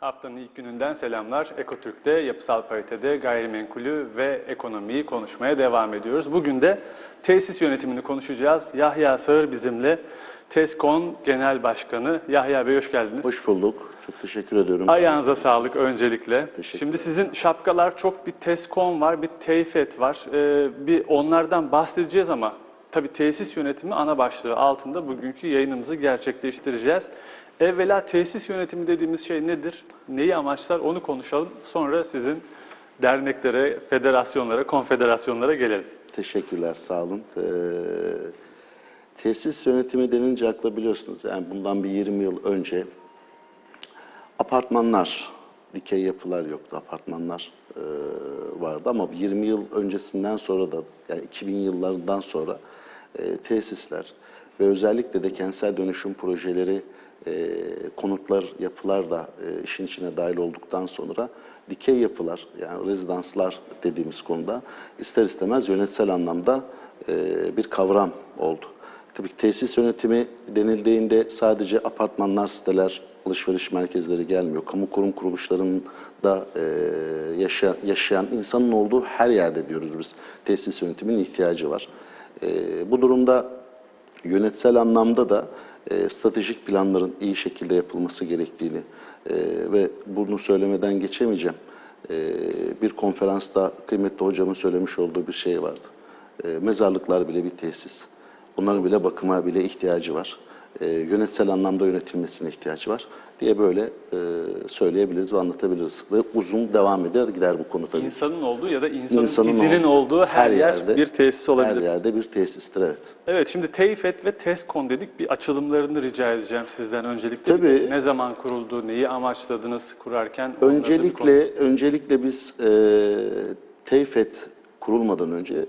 Haftanın ilk gününden selamlar. Ekotürk'te yapısal paritede gayrimenkulü ve ekonomiyi konuşmaya devam ediyoruz. Bugün de tesis yönetimini konuşacağız. Yahya Sağır bizimle. TESKON Genel Başkanı. Yahya Bey hoş geldiniz. Hoş bulduk. Çok teşekkür ediyorum. Ayağınıza sağlık öncelikle. Teşekkür Şimdi sizin şapkalar çok bir TESKON var, bir TEYFET var. Ee, bir onlardan bahsedeceğiz ama tabii tesis yönetimi ana başlığı altında bugünkü yayınımızı gerçekleştireceğiz. Evvela tesis yönetimi dediğimiz şey nedir? Neyi amaçlar onu konuşalım. Sonra sizin derneklere, federasyonlara, konfederasyonlara gelelim. Teşekkürler, sağ olun. Ee, tesis yönetimi denince akla biliyorsunuz. Yani bundan bir 20 yıl önce apartmanlar, dikey yapılar yoktu. Apartmanlar e, vardı ama 20 yıl öncesinden sonra da yani 2000 yıllarından sonra e, tesisler ve özellikle de kentsel dönüşüm projeleri e, konutlar, yapılar da e, işin içine dahil olduktan sonra dikey yapılar yani rezidanslar dediğimiz konuda ister istemez yönetsel anlamda e, bir kavram oldu. Tabii ki tesis yönetimi denildiğinde sadece apartmanlar, siteler, alışveriş merkezleri gelmiyor. Kamu kurum kuruluşlarında e, yaşa, yaşayan insanın olduğu her yerde diyoruz biz. Tesis yönetiminin ihtiyacı var. E, bu durumda yönetsel anlamda da e, stratejik planların iyi şekilde yapılması gerektiğini e, ve bunu söylemeden geçemeyeceğim. E, bir konferansta kıymetli hocamın söylemiş olduğu bir şey vardı. E, mezarlıklar bile bir tesis. Onların bile bakıma bile ihtiyacı var. E, yönetsel anlamda yönetilmesine ihtiyacı var diye böyle e, söyleyebiliriz ve anlatabiliriz. Ve uzun devam eder gider bu konu tabii. İnsanın olduğu ya da insanın, İnsanın izinin olduğu her, yer yerde- bir tesis olabilir. Her yerde bir tesistir evet. Evet şimdi TEYFET ve TESKON dedik. Bir açılımlarını rica edeceğim sizden öncelikle. Tabii. Ne zaman kuruldu, neyi amaçladınız kurarken? Öncelikle öncelikle biz e, TEYFET kurulmadan önce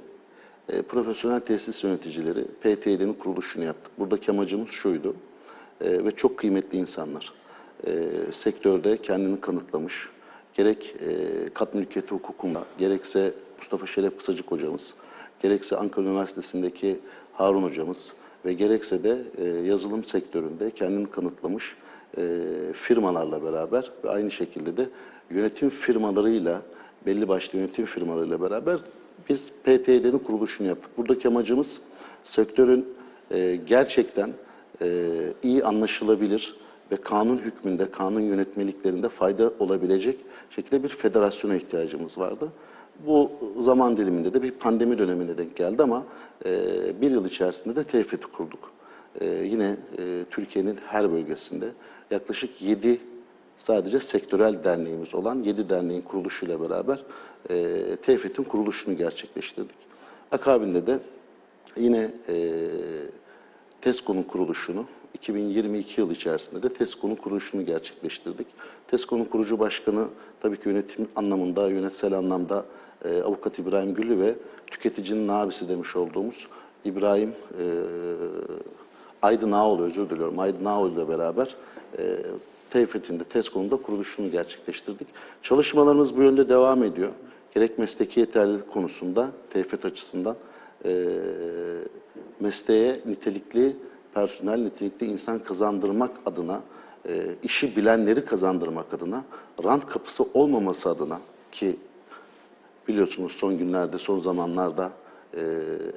e, profesyonel tesis yöneticileri PTYD'nin kuruluşunu yaptık. Buradaki amacımız şuydu e, ve çok kıymetli insanlar. E, sektörde kendini kanıtlamış. Gerek e, kat mülkiyeti hukukunda, gerekse Mustafa Şeref Kısacık hocamız, gerekse Ankara Üniversitesi'ndeki Harun hocamız ve gerekse de e, yazılım sektöründe kendini kanıtlamış e, firmalarla beraber ve aynı şekilde de yönetim firmalarıyla, belli başlı yönetim firmalarıyla beraber biz PTYD'nin kuruluşunu yaptık. Buradaki amacımız sektörün e, gerçekten e, iyi anlaşılabilir ve kanun hükmünde, kanun yönetmeliklerinde fayda olabilecek şekilde bir federasyona ihtiyacımız vardı. Bu zaman diliminde de bir pandemi dönemine denk geldi ama e, bir yıl içerisinde de TFT'i kurduk. E, yine e, Türkiye'nin her bölgesinde yaklaşık 7 sadece sektörel derneğimiz olan 7 derneğin kuruluşuyla beraber e, TFT'in kuruluşunu gerçekleştirdik. Akabinde de yine e, TESCO'nun kuruluşunu 2022 yıl içerisinde de TESCO'nun kuruluşunu gerçekleştirdik. TESCO'nun kurucu başkanı tabii ki yönetim anlamında, yönetsel anlamda e, Avukat İbrahim Güllü ve tüketicinin abisi demiş olduğumuz İbrahim e, Aydın Ağoğlu, özür diliyorum, Aydın Ağoğlu ile beraber e, TEFET'in de TESCO'nun da kuruluşunu gerçekleştirdik. Çalışmalarımız bu yönde devam ediyor. Gerek mesleki yeterlilik konusunda TEFET açısından e, mesleğe nitelikli personel, nitelikli insan kazandırmak adına, e, işi bilenleri kazandırmak adına, rant kapısı olmaması adına ki biliyorsunuz son günlerde, son zamanlarda e,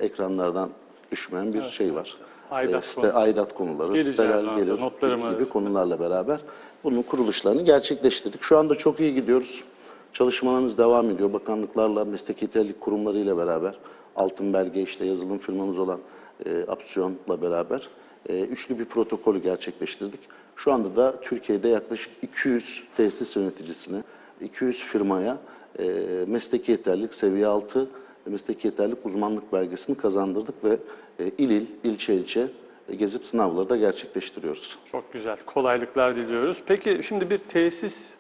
ekranlardan düşmeyen bir şey var. Aidat site, konuları. aidat konuları, Geleceğiz siteler gelir notlarım gibi, arasında. konularla beraber bunun kuruluşlarını gerçekleştirdik. Şu anda çok iyi gidiyoruz. Çalışmalarımız devam ediyor. Bakanlıklarla, meslek yeterlilik kurumlarıyla beraber, altın belge işte yazılım firmamız olan e, Apsiyon'la beraber e, üçlü bir protokolü gerçekleştirdik. Şu anda da Türkiye'de yaklaşık 200 tesis yöneticisine, 200 firmaya e, mesleki yeterlilik seviye 6 ve mesleki yeterlilik uzmanlık belgesini kazandırdık ve e, il il, ilçe ilçe e, gezip sınavları da gerçekleştiriyoruz. Çok güzel. Kolaylıklar diliyoruz. Peki şimdi bir tesis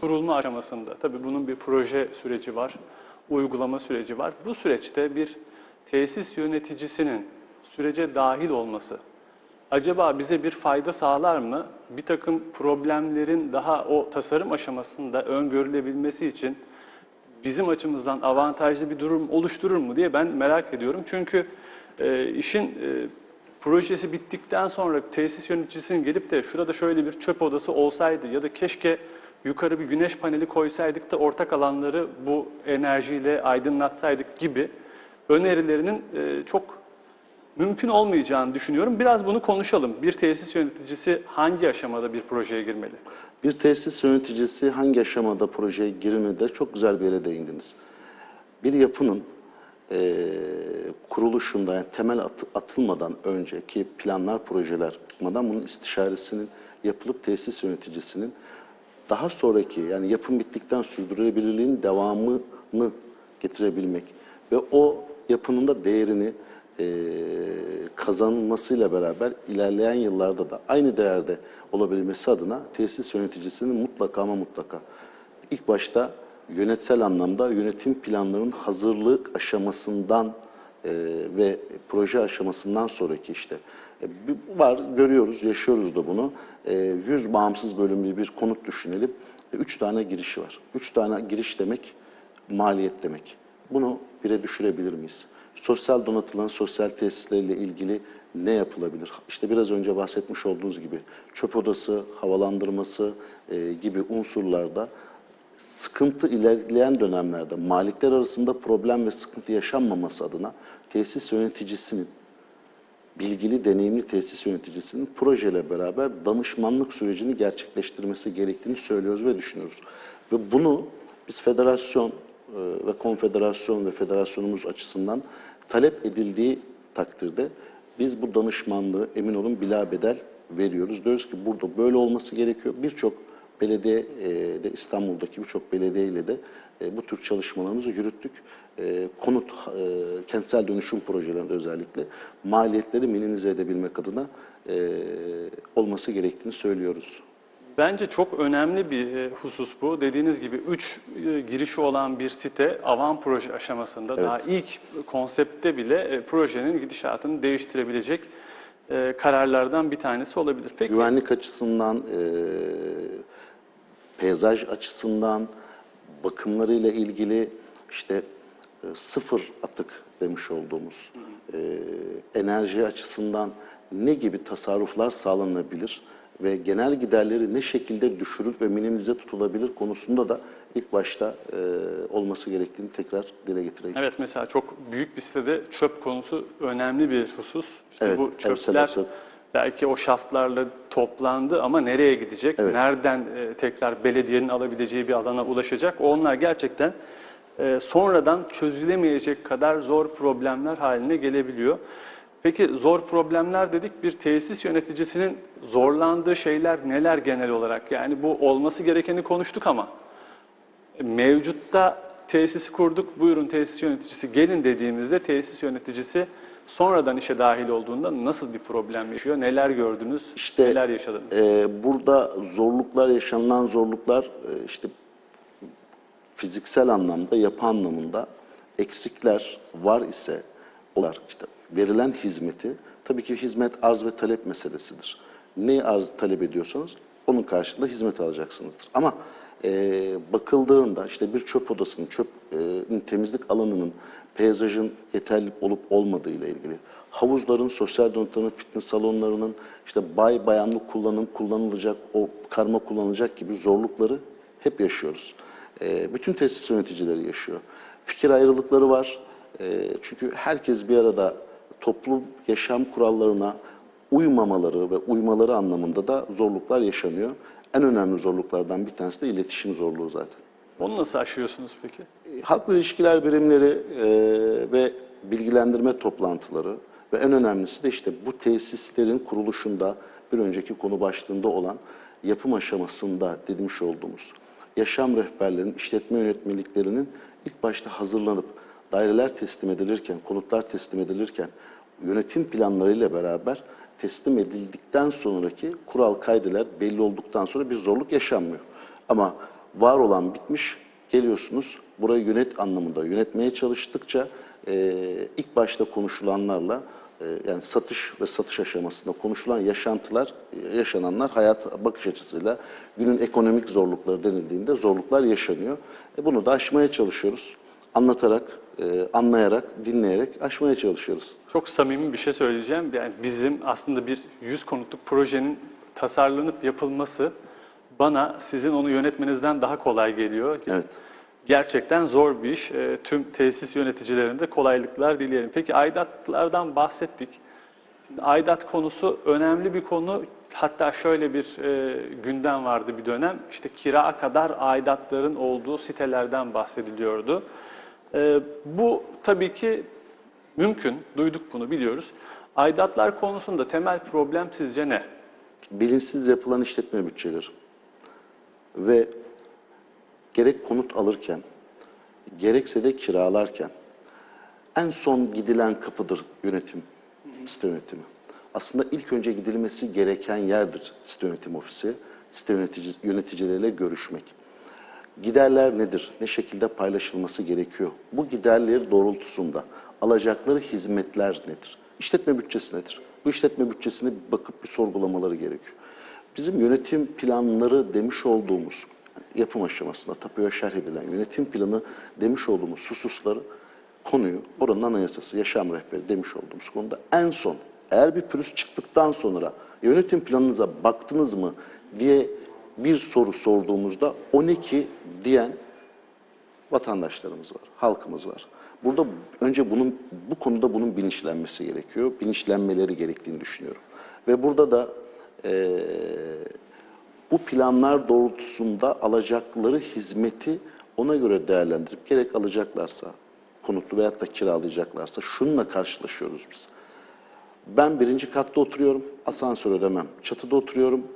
kurulma aşamasında tabii bunun bir proje süreci var, uygulama süreci var. Bu süreçte bir tesis yöneticisinin sürece dahil olması acaba bize bir fayda sağlar mı? Bir takım problemlerin daha o tasarım aşamasında öngörülebilmesi için bizim açımızdan avantajlı bir durum oluşturur mu diye ben merak ediyorum. Çünkü e, işin e, projesi bittikten sonra tesis yöneticisinin gelip de şurada şöyle bir çöp odası olsaydı ya da keşke yukarı bir güneş paneli koysaydık da ortak alanları bu enerjiyle aydınlatsaydık gibi önerilerinin e, çok mümkün olmayacağını düşünüyorum. Biraz bunu konuşalım. Bir tesis yöneticisi hangi aşamada bir projeye girmeli? Bir tesis yöneticisi hangi aşamada projeye girmede çok güzel bir yere değindiniz. Bir yapının eee, kuruluşunda yani temel at- atılmadan önceki planlar, projeler tutmadan bunun istişaresinin yapılıp tesis yöneticisinin daha sonraki yani yapım bittikten sürdürülebilirliğin devamını getirebilmek ve o yapının da değerini eee, kazanılmasıyla beraber ilerleyen yıllarda da aynı değerde olabilmesi adına tesis yöneticisinin mutlaka ama mutlaka ilk başta yönetsel anlamda yönetim planlarının hazırlık aşamasından eee, ve proje aşamasından sonraki işte e, var görüyoruz yaşıyoruz da bunu. E, 100 bağımsız bölümlü bir konut düşünelim. E, üç tane girişi var. Üç tane giriş demek maliyet demek. Bunu bire düşürebilir miyiz? Sosyal donatılan sosyal tesislerle ilgili ne yapılabilir? İşte biraz önce bahsetmiş olduğunuz gibi çöp odası, havalandırması e, gibi unsurlarda sıkıntı ilerleyen dönemlerde malikler arasında problem ve sıkıntı yaşanmaması adına tesis yöneticisinin bilgili, deneyimli tesis yöneticisinin projeyle beraber danışmanlık sürecini gerçekleştirmesi gerektiğini söylüyoruz ve düşünüyoruz. Ve bunu biz federasyon e, ve konfederasyon ve federasyonumuz açısından talep edildiği takdirde biz bu danışmanlığı emin olun bilabedel veriyoruz. Diyoruz ki burada böyle olması gerekiyor. Birçok belediye e, de İstanbul'daki birçok belediye ile de e, bu tür çalışmalarımızı yürüttük. E, Konut, kentsel dönüşüm projelerinde özellikle maliyetleri minimize edebilmek adına olması gerektiğini söylüyoruz. Bence çok önemli bir e, husus bu. Dediğiniz gibi 3 girişi olan bir site avan proje aşamasında daha ilk konseptte bile e, projenin gidişatını değiştirebilecek e, kararlardan bir tanesi olabilir. Peki Güvenlik açısından, e, peyzaj açısından, bakımlarıyla ilgili işte e, sıfır atık demiş olduğumuz e, enerji açısından ne gibi tasarruflar sağlanabilir ve genel giderleri ne şekilde düşürüp ve minimize tutulabilir konusunda da ilk başta e, olması gerektiğini tekrar dile getireyim. Evet mesela çok büyük bir sitede çöp konusu önemli bir husus. İşte Evet, bu çöpler çöp. belki o şaftlarla toplandı ama nereye gidecek? Evet. Nereden e, tekrar belediyenin alabileceği bir alana ulaşacak? Onlar gerçekten e, sonradan çözülemeyecek kadar zor problemler haline gelebiliyor. Peki zor problemler dedik bir tesis yöneticisinin zorlandığı şeyler neler genel olarak? Yani bu olması gerekeni konuştuk ama mevcutta tesisi kurduk, buyurun tesis yöneticisi gelin dediğimizde tesis yöneticisi sonradan işe dahil olduğunda nasıl bir problem yaşıyor? Neler gördünüz? İşte neler yaşadınız? e, burada zorluklar, yaşanılan zorluklar e, işte fiziksel anlamda, yapı anlamında eksikler var ise olar işte verilen hizmeti tabii ki hizmet arz ve talep meselesidir. Neyi arz talep ediyorsanız onun karşılığında hizmet alacaksınızdır. Ama e, bakıldığında işte bir çöp odasının, çöp e, temizlik alanının, peyzajın yeterli olup olmadığı ile ilgili, havuzların, sosyal donatların, fitness salonlarının işte bay bayanlık kullanım kullanılacak, o karma kullanılacak gibi zorlukları hep yaşıyoruz. E, bütün tesis yöneticileri yaşıyor. Fikir ayrılıkları var. E, çünkü herkes bir arada toplum yaşam kurallarına uymamaları ve uymaları anlamında da zorluklar yaşanıyor. En önemli zorluklardan bir tanesi de iletişim zorluğu zaten. Onu nasıl aşıyorsunuz peki? E, Halkla ilişkiler birimleri e, ve bilgilendirme toplantıları ve en önemlisi de işte bu tesislerin kuruluşunda bir önceki konu başlığında olan yapım aşamasında demiş olduğumuz yaşam rehberlerinin, işletme yönetmeliklerinin ilk başta hazırlanıp daireler teslim edilirken, konutlar teslim edilirken yönetim planlarıyla beraber teslim edildikten sonraki kural kaydeler belli olduktan sonra bir zorluk yaşanmıyor. Ama var olan bitmiş, geliyorsunuz burayı yönet anlamında yönetmeye çalıştıkça e, ilk başta konuşulanlarla e, yani satış ve satış aşamasında konuşulan yaşantılar, yaşananlar hayat bakış açısıyla günün ekonomik zorlukları denildiğinde zorluklar yaşanıyor. E, bunu da aşmaya çalışıyoruz. Anlatarak, e, anlayarak, dinleyerek aşmaya çalışıyoruz. Çok samimi bir şey söyleyeceğim. Yani bizim aslında bir 100 konutluk projenin tasarlanıp yapılması bana sizin onu yönetmenizden daha kolay geliyor. Evet. Gerçekten zor bir iş. E, Tüm tesis yöneticilerinde kolaylıklar dileyelim. Peki aidatlardan bahsettik. Aidat konusu önemli bir konu. Hatta şöyle bir e, gündem vardı bir dönem. İşte kira kadar aidatların olduğu sitelerden bahsediliyordu. E, bu tabii ki mümkün. Duyduk bunu biliyoruz. Aidatlar konusunda temel problem sizce ne? bilinçsiz yapılan işletme bütçeleri ve gerek konut alırken, gerekse de kiralarken en son gidilen kapıdır yönetim, site yönetimi. Aslında ilk önce gidilmesi gereken yerdir site yönetim ofisi, site yönetici, yöneticileriyle görüşmek. Giderler nedir? Ne şekilde paylaşılması gerekiyor? Bu giderleri doğrultusunda alacakları hizmetler nedir? İşletme bütçesi nedir? Bu işletme bütçesine bir bakıp bir sorgulamaları gerekiyor. Bizim yönetim planları demiş olduğumuz, yapım aşamasında tapuya şerh edilen yönetim planı demiş olduğumuz hususları, konuyu, oranın anayasası, yaşam rehberi demiş olduğumuz konuda en son, eğer bir pürüz çıktıktan sonra yönetim planınıza baktınız mı diye bir soru sorduğumuzda 12 diyen vatandaşlarımız var, halkımız var. Burada önce bunun bu konuda bunun bilinçlenmesi gerekiyor. Bilinçlenmeleri gerektiğini düşünüyorum. Ve burada da eee, bu planlar doğrultusunda alacakları hizmeti ona göre değerlendirip gerek alacaklarsa, konutlu veyahut da kiralayacaklarsa şununla karşılaşıyoruz biz. Ben birinci katta oturuyorum, asansör ödemem. Çatıda oturuyorum, e,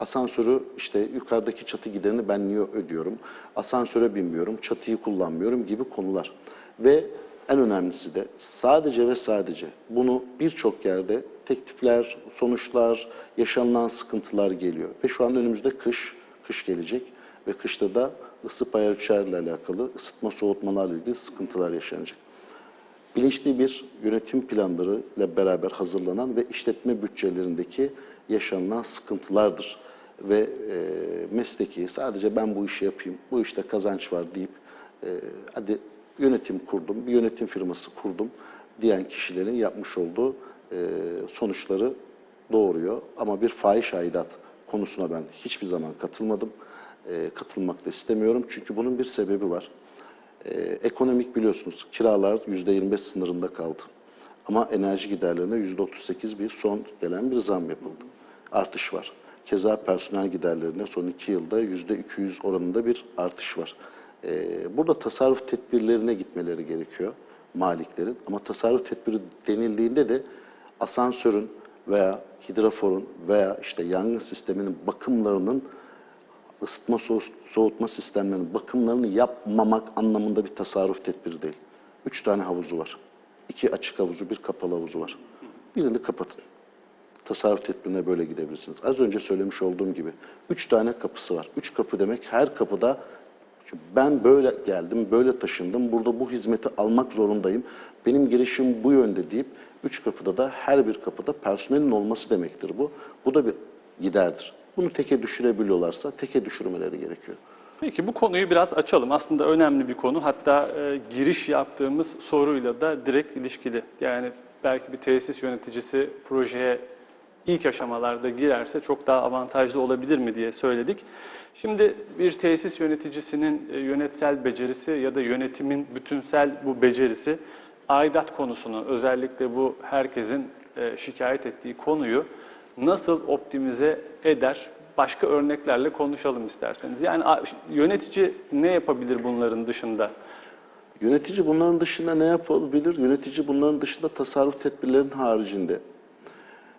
asansörü işte yukarıdaki çatı giderini ben niye ödüyorum? Asansöre binmiyorum, çatıyı kullanmıyorum gibi konular. Ve en önemlisi de sadece ve sadece bunu birçok yerde teklifler, sonuçlar, yaşanılan sıkıntılar geliyor. Ve şu an önümüzde kış, kış gelecek ve kışta da ısı pay ölçerle alakalı, ısıtma soğutmalarla ilgili sıkıntılar yaşanacak bilinçli bir yönetim planları ile beraber hazırlanan ve işletme bütçelerindeki yaşanılan sıkıntılardır. Ve e, mesleki sadece ben bu işi yapayım, bu işte kazanç var deyip e, hadi yönetim kurdum, bir yönetim firması kurdum diyen kişilerin yapmış olduğu e, sonuçları doğuruyor. Ama bir fahiş aidat konusuna ben hiçbir zaman katılmadım. E, katılmak da istemiyorum çünkü bunun bir sebebi var. Ee, ekonomik biliyorsunuz kiralar %25 sınırında kaldı. Ama enerji giderlerine %38 bir son gelen bir zam yapıldı. Artış var. Keza personel giderlerine son iki yılda %200 oranında bir artış var. Ee, burada tasarruf tedbirlerine gitmeleri gerekiyor maliklerin. Ama tasarruf tedbiri denildiğinde de asansörün veya hidraforun veya işte yangın sisteminin bakımlarının ısıtma soğu- soğutma sistemlerinin bakımlarını yapmamak anlamında bir tasarruf tedbiri değil. Üç tane havuzu var. İki açık havuzu, bir kapalı havuzu var. Birini kapatın. Tasarruf tedbirine böyle gidebilirsiniz. Az önce söylemiş olduğum gibi üç tane kapısı var. Üç kapı demek her kapıda ben böyle geldim, böyle taşındım, burada bu hizmeti almak zorundayım. Benim girişim bu yönde deyip üç kapıda da her bir kapıda personelin olması demektir bu. Bu da bir giderdir. Bunu teke düşürebiliyorlarsa teke düşürmeleri gerekiyor. Peki bu konuyu biraz açalım. Aslında önemli bir konu. Hatta e, giriş yaptığımız soruyla da direkt ilişkili. Yani belki bir tesis yöneticisi projeye ilk aşamalarda girerse çok daha avantajlı olabilir mi diye söyledik. Şimdi bir tesis yöneticisinin e, yönetsel becerisi ya da yönetimin bütünsel bu becerisi aidat konusunu özellikle bu herkesin e, şikayet ettiği konuyu nasıl optimize eder? Başka örneklerle konuşalım isterseniz. Yani yönetici ne yapabilir bunların dışında? Yönetici bunların dışında ne yapabilir? Yönetici bunların dışında tasarruf tedbirlerinin haricinde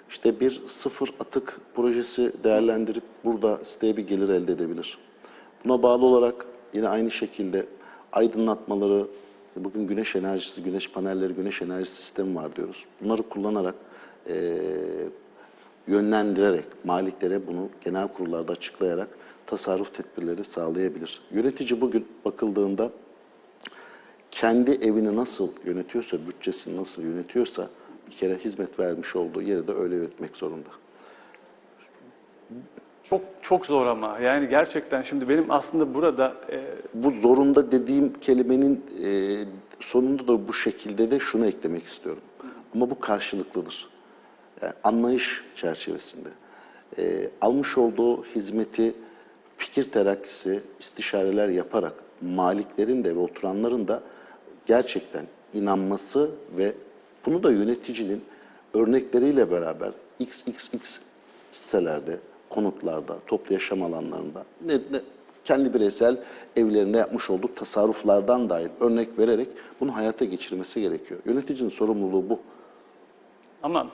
işte bir sıfır atık projesi değerlendirip burada siteye bir gelir elde edebilir. Buna bağlı olarak yine aynı şekilde aydınlatmaları, bugün güneş enerjisi, güneş panelleri, güneş enerjisi sistemi var diyoruz. Bunları kullanarak eee, yönlendirerek, maliklere bunu genel kurullarda açıklayarak tasarruf tedbirleri sağlayabilir. Yönetici bugün bakıldığında kendi evini nasıl yönetiyorsa, bütçesini nasıl yönetiyorsa bir kere hizmet vermiş olduğu yeri de öyle yönetmek zorunda. Çok çok zor ama yani gerçekten şimdi benim aslında burada e, Bu zorunda dediğim kelimenin e, sonunda da bu şekilde de şunu eklemek istiyorum. Ama bu karşılıklıdır. Yani anlayış çerçevesinde. E, almış olduğu hizmeti fikir terakkisi, istişareler yaparak maliklerin de ve oturanların da gerçekten inanması ve bunu da yöneticinin örnekleriyle beraber XXX sitelerde, konutlarda, toplu yaşam alanlarında ne, ne- kendi bireysel evlerinde yapmış olduğu tasarruflardan dair örnek vererek bunu hayata geçirmesi gerekiyor. Yöneticinin sorumluluğu bu. Ama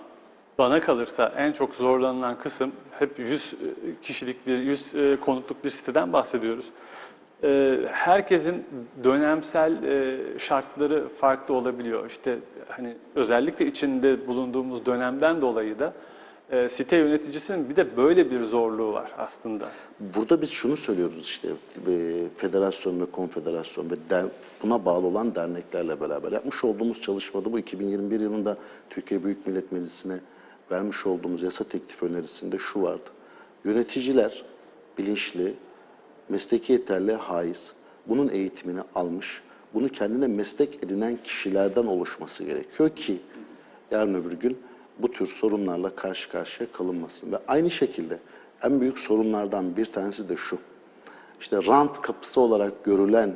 bana kalırsa en çok zorlanılan kısım hep 100 kişilik bir 100 e, konutluk bir siteden bahsediyoruz. E, Herkesin dönemsel e, şartları farklı olabiliyor. İşte hani özellikle içinde bulunduğumuz dönemden dolayı da e, site yöneticisinin bir de böyle bir zorluğu var aslında. Burada biz şunu söylüyoruz işte e, federasyon ve konfederasyon ve buna bağlı olan derneklerle beraber yapmış olduğumuz çalışmada bu 2021 yılında Türkiye Büyük Millet Meclisi'ne vermiş olduğumuz yasa teklif önerisinde şu vardı. Yöneticiler bilinçli, mesleki yeterliğe haiz, bunun eğitimini almış, bunu kendine meslek edinen kişilerden oluşması gerekiyor ki yarın öbür gün bu tür sorunlarla karşı karşıya kalınmasın. Ve aynı şekilde en büyük sorunlardan bir tanesi de şu. İşte rant kapısı olarak görülen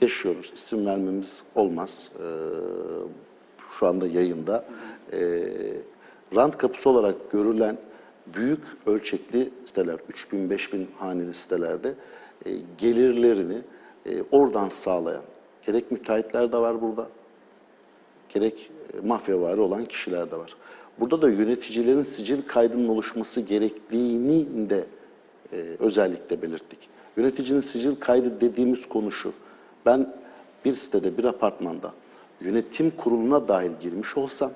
yaşıyoruz. İsim vermemiz olmaz. Ee, şu anda yayında. Ee, rant kapısı olarak görülen büyük ölçekli siteler, 3000 5000 haneli sitelerde e, gelirlerini e, oradan sağlayan gerek müteahhitler de var burada, gerek e, mafyavari olan kişiler de var. Burada da yöneticilerin sicil kaydının oluşması gerektiğini de e, özellikle belirttik. Yöneticinin sicil kaydı dediğimiz konu şu. Ben bir sitede, bir apartmanda yönetim kuruluna dahil girmiş olsam,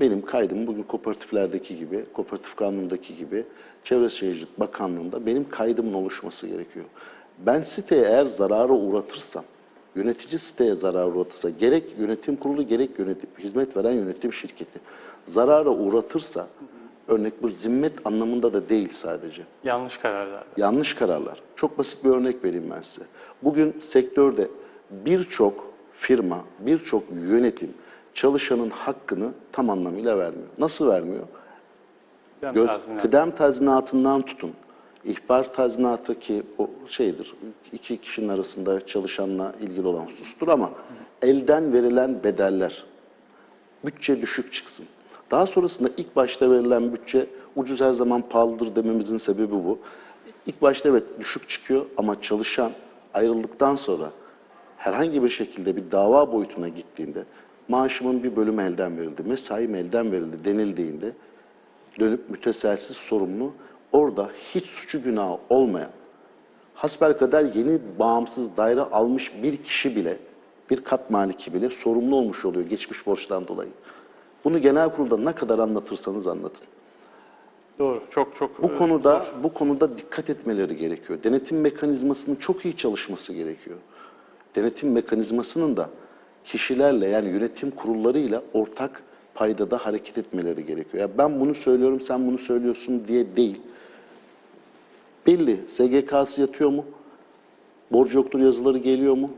benim kaydım bugün kooperatiflerdeki gibi, kooperatif kanunundaki gibi, Çevre Şehircilik Bakanlığı'nda benim kaydımın oluşması gerekiyor. Ben siteye eğer zarara uğratırsam, yönetici siteye zarar uğratırsa, gerek yönetim kurulu gerek yönetim, hizmet veren yönetim şirketi zarara uğratırsa, örnek bu zimmet anlamında da değil sadece Yanlış kararlar. yanlış kararlar. Çok basit bir örnek vereyim ben size. Bugün sektörde birçok firma, birçok yönetim çalışanın hakkını tam anlamıyla vermiyor. Nasıl vermiyor? Ben Göz, tazminat. kıdem tazminatından tutun. İhbar tazminatı ki o şeydir, iki kişinin arasında çalışanla ilgili olan husustur ama elden verilen bedeller, bütçe düşük çıksın. Daha sonrasında ilk başta verilen bütçe ucuz her zaman pahalıdır dememizin sebebi bu. İlk başta evet düşük çıkıyor ama çalışan ayrıldıktan sonra herhangi bir şekilde bir dava boyutuna gittiğinde maaşımın bir bölümü elden verildi, mesaim elden verildi denildiğinde dönüp müteselsiz sorumlu orada hiç suçu günahı olmayan hasbelkader yeni bağımsız daire almış bir kişi bile, bir kat maliki bile sorumlu olmuş oluyor geçmiş borçtan dolayı. Bunu genel kurulda ne kadar anlatırsanız anlatın. Doğru. Çok çok Bu e, konuda bu konuda dikkat etmeleri gerekiyor. Denetim mekanizmasının çok iyi çalışması gerekiyor. Denetim mekanizmasının da kişilerle yani yönetim kurullarıyla ortak paydada hareket etmeleri gerekiyor. Ya ben bunu söylüyorum, sen bunu söylüyorsun diye değil. Belli SGK'sı yatıyor mu? Borcu yoktur yazıları geliyor mu?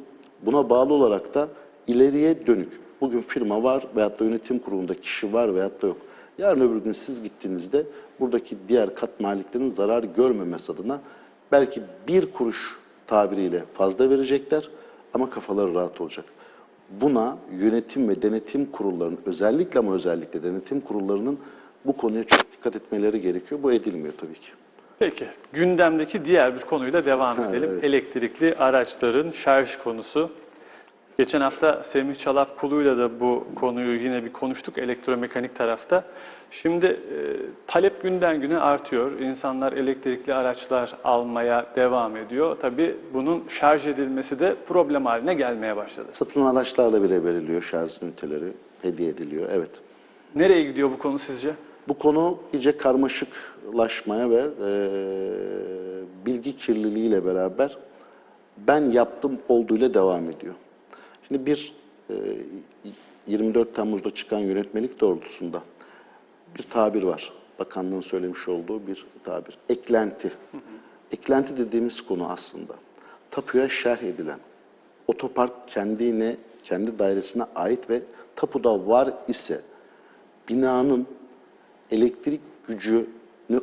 Buna bağlı olarak da ileriye dönük. Bugün firma var veyahut da yönetim kurulunda kişi var veyahut da yok. Yarın öbür gün siz gittiğinizde buradaki diğer kat maliklerin zarar görmemesi adına belki bir kuruş tabiriyle fazla verecekler ama kafaları rahat olacak. Buna yönetim ve denetim kurullarının özellikle ama özellikle denetim kurullarının bu konuya çok dikkat etmeleri gerekiyor. Bu edilmiyor tabii ki. Peki, gündemdeki diğer bir konuyla devam edelim. evet. Elektrikli araçların şarj konusu. Geçen hafta Semih Çolakpulu'yla da bu konuyu yine bir konuştuk elektromekanik tarafta. Şimdi e, talep günden güne artıyor. İnsanlar elektrikli araçlar almaya devam ediyor. Tabii bunun şarj edilmesi de problem haline gelmeye başladı. Satılan araçlarla bile veriliyor şarj üniteleri, hediye ediliyor. Evet. Nereye gidiyor bu konu sizce? Bu konu iyice karmaşıklaşmaya ve e, bilgi kirliliğiyle beraber ben yaptım olduğuyla devam ediyor. Şimdi bir e, 24 Temmuz'da çıkan yönetmelik doğrultusunda bir tabir var. bakanlığın söylemiş olduğu bir tabir. Eklenti. Eklenti dediğimiz konu aslında tapuya şerh edilen, otopark kendine, kendi dairesine ait ve tapuda var ise binanın elektrik gücünü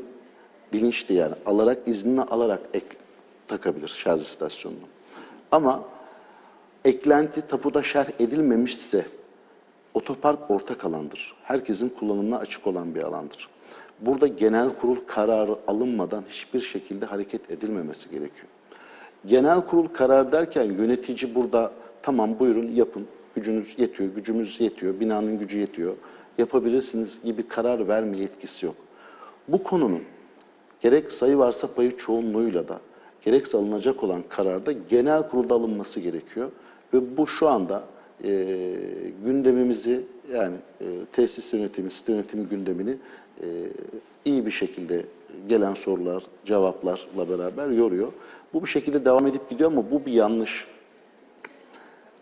bilinçli yani alarak iznini alarak ek, takabilir şarj istasyonuna. Ama eklenti tapuda şerh edilmemişse otopark ortak alandır. Herkesin kullanımına açık olan bir alandır. Burada genel kurul kararı alınmadan hiçbir şekilde hareket edilmemesi gerekiyor. Genel kurul karar derken yönetici burada tamam buyurun yapın, gücünüz yetiyor, gücümüz yetiyor, binanın gücü yetiyor, yapabilirsiniz gibi karar verme yetkisi yok. Bu konunun gerek sayı varsa payı çoğunluğuyla da gerekse alınacak olan kararda genel kurulda alınması gerekiyor. Ve bu şu anda e, gündemimizi yani e, tesis yönetimi, site yönetimi gündemini e, iyi bir şekilde gelen sorular, cevaplarla beraber yoruyor. Bu bir şekilde devam edip gidiyor ama bu bir yanlış.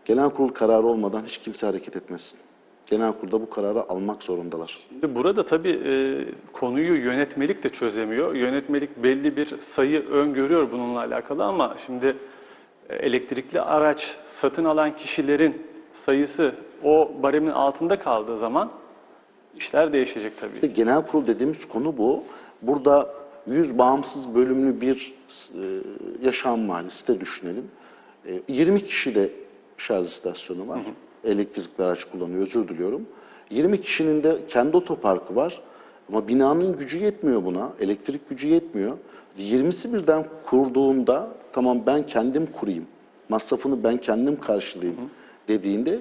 Genel kurul kararı olmadan hiç kimse hareket etmesin. Genel kurulda bu kararı almak zorundalar. Şimdi burada tabii e, konuyu yönetmelik de çözemiyor. Yönetmelik belli bir sayı öngörüyor bununla alakalı ama şimdi e, elektrikli araç satın alan kişilerin sayısı o baremin altında kaldığı zaman işler değişecek tabii. İşte genel kurul dediğimiz konu bu. Burada 100 bağımsız bölümlü bir e, yaşam mahalli site düşünelim. E, 20 kişi de şarj istasyonu var. Elektrikli araç kullanıyor, özür diliyorum. 20 kişinin de kendi otoparkı var. Ama binanın gücü yetmiyor buna, elektrik gücü yetmiyor. 20'si birden kurduğunda tamam ben kendim kurayım, masrafını ben kendim karşılayayım dediğinde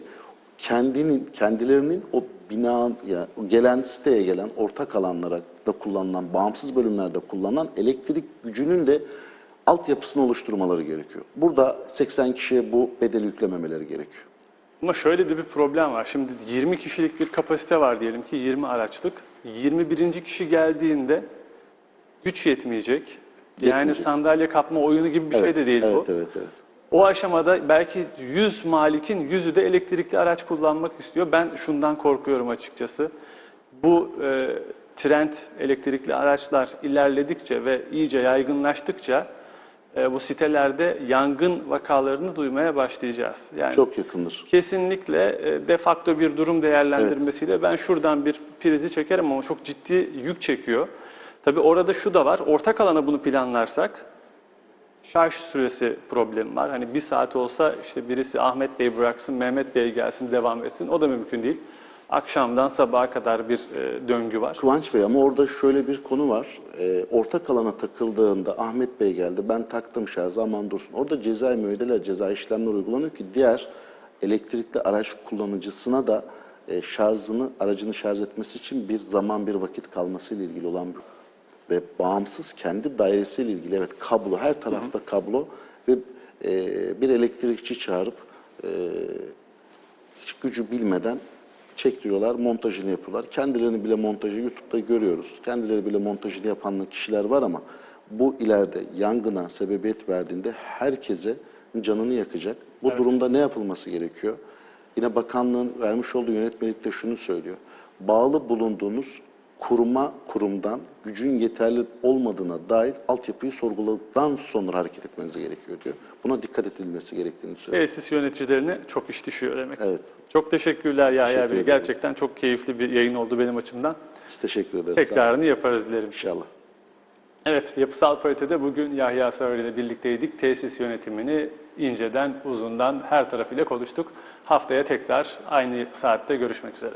kendinin kendilerinin o bina ya o gelen siteye gelen ortak alanlara da kullanılan bağımsız bölümlerde kullanılan elektrik gücünün de altyapısını oluşturmaları gerekiyor. Burada 80 kişiye bu bedeli yüklememeleri gerekiyor. Ama şöyle de bir problem var. Şimdi 20 kişilik bir kapasite var diyelim ki 20 araçlık. 21. kişi geldiğinde güç yetmeyecek. Yani Yetmeyecek. sandalye kapma oyunu gibi bir şey de değil evet, bu. Evet, evet. O aşamada belki 100 malikin 100'ü de elektrikli araç kullanmak istiyor. Ben şundan korkuyorum açıkçası. Bu e, trend elektrikli araçlar ilerledikçe ve iyice yaygınlaştıkça e, bu sitelerde yangın vakalarını duymaya başlayacağız. Yani Çok yakındır. Kesinlikle e, de facto bir durum değerlendirmesiyle ben şuradan bir prizi çekerim ama çok ciddi yük çekiyor. Tabii orada şu da var, ortak alana bunu planlarsak şarj süresi problemi var. Hani bir saat olsa işte birisi Ahmet Bey bıraksın, Mehmet Bey gelsin, devam etsin. O da mümkün değil. Akşamdan sabaha kadar bir e, döngü var. Kıvanç Bey ama orada şöyle bir konu var. Ee, ortak alana takıldığında Ahmet Bey geldi ben taktım şarjı aman dursun. Orada cezai müeyyideler, ceza işlemler uygulanıyor ki diğer elektrikli araç kullanıcısına da e, şarjını, aracını şarj etmesi için bir zaman, bir vakit kalmasıyla ilgili olan bir ve bağımsız kendi dairesiyle ilgili evet kablo, her tarafta kablo ve e, bir elektrikçi çağırıp e, hiç gücü bilmeden çektiriyorlar, montajını yapıyorlar. Kendilerini bile montajı YouTube'da görüyoruz. Kendileri bile montajını yapan kişiler var ama bu ileride yangına sebebiyet verdiğinde herkese canını yakacak. Bu durumda ne yapılması gerekiyor? Yine bakanlığın vermiş olduğu yönetmelikte şunu söylüyor. Bağlı bulunduğunuz kuruma kurumdan gücün yeterli olmadığına dair altyapıyı sorguladıktan sonra hareket etmeniz gerekiyor diyor. Buna dikkat edilmesi gerektiğini söylüyor. Tesis yöneticilerine çok iş düşüyor demek. Evet. Çok teşekkürler Yahya Teşekkür Bey. Gerçekten çok keyifli bir yayın oldu benim açımdan. Biz teşekkür ederiz. Tekrarını yaparız dilerim. İnşallah. Evet, Yapısal Parite'de bugün Yahya Sarı ile birlikteydik. Tesis yönetimini inceden, uzundan her tarafıyla konuştuk. Haftaya tekrar aynı saatte görüşmek üzere.